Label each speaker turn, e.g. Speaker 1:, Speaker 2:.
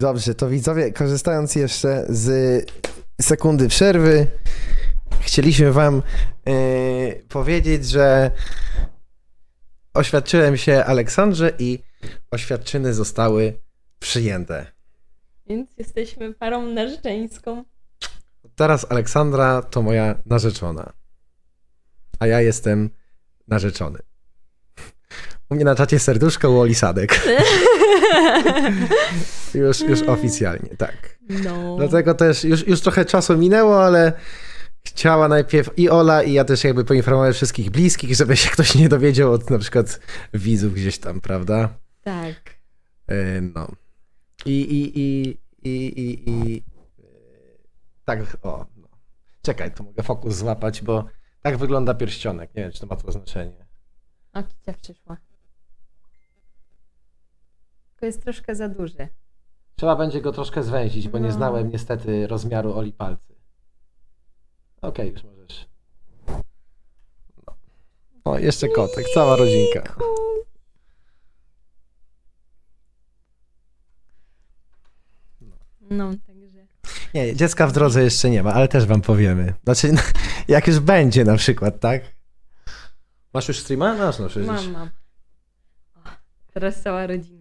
Speaker 1: Dobrze, to widzowie, korzystając jeszcze z sekundy przerwy, chcieliśmy wam yy, powiedzieć, że oświadczyłem się Aleksandrze i oświadczyny zostały przyjęte.
Speaker 2: Więc jesteśmy parą narzeczeńską.
Speaker 1: Teraz Aleksandra to moja narzeczona, a ja jestem narzeczony. U mnie na czacie serduszko u Olisadek. Już, już oficjalnie, tak.
Speaker 2: No.
Speaker 1: Dlatego też już, już trochę czasu minęło, ale chciała najpierw i Ola, i ja też jakby poinformować wszystkich bliskich, żeby się ktoś nie dowiedział od na przykład widzów gdzieś tam, prawda?
Speaker 2: Tak.
Speaker 1: Yy, No. I, i, i, i, i, i tak, o, no. Czekaj, tu mogę fokus złapać, bo tak wygląda pierścionek. Nie wiem, czy to ma to znaczenie.
Speaker 2: O, Kicia przyszła. Tylko jest troszkę za duży.
Speaker 1: Trzeba będzie go troszkę zwęzić, bo nie
Speaker 2: No.
Speaker 1: znałem niestety rozmiaru Oli palcy. Okej, już możesz. No. O, jeszcze kotek, cała rodzinka.
Speaker 2: No, także.
Speaker 1: Nie, dziecka w drodze jeszcze nie ma, ale też wam powiemy. Znaczy, jak już będzie na przykład, tak? Masz już streama? Masz, no przecież.
Speaker 2: Mam, mam. O, teraz cała rodzinka.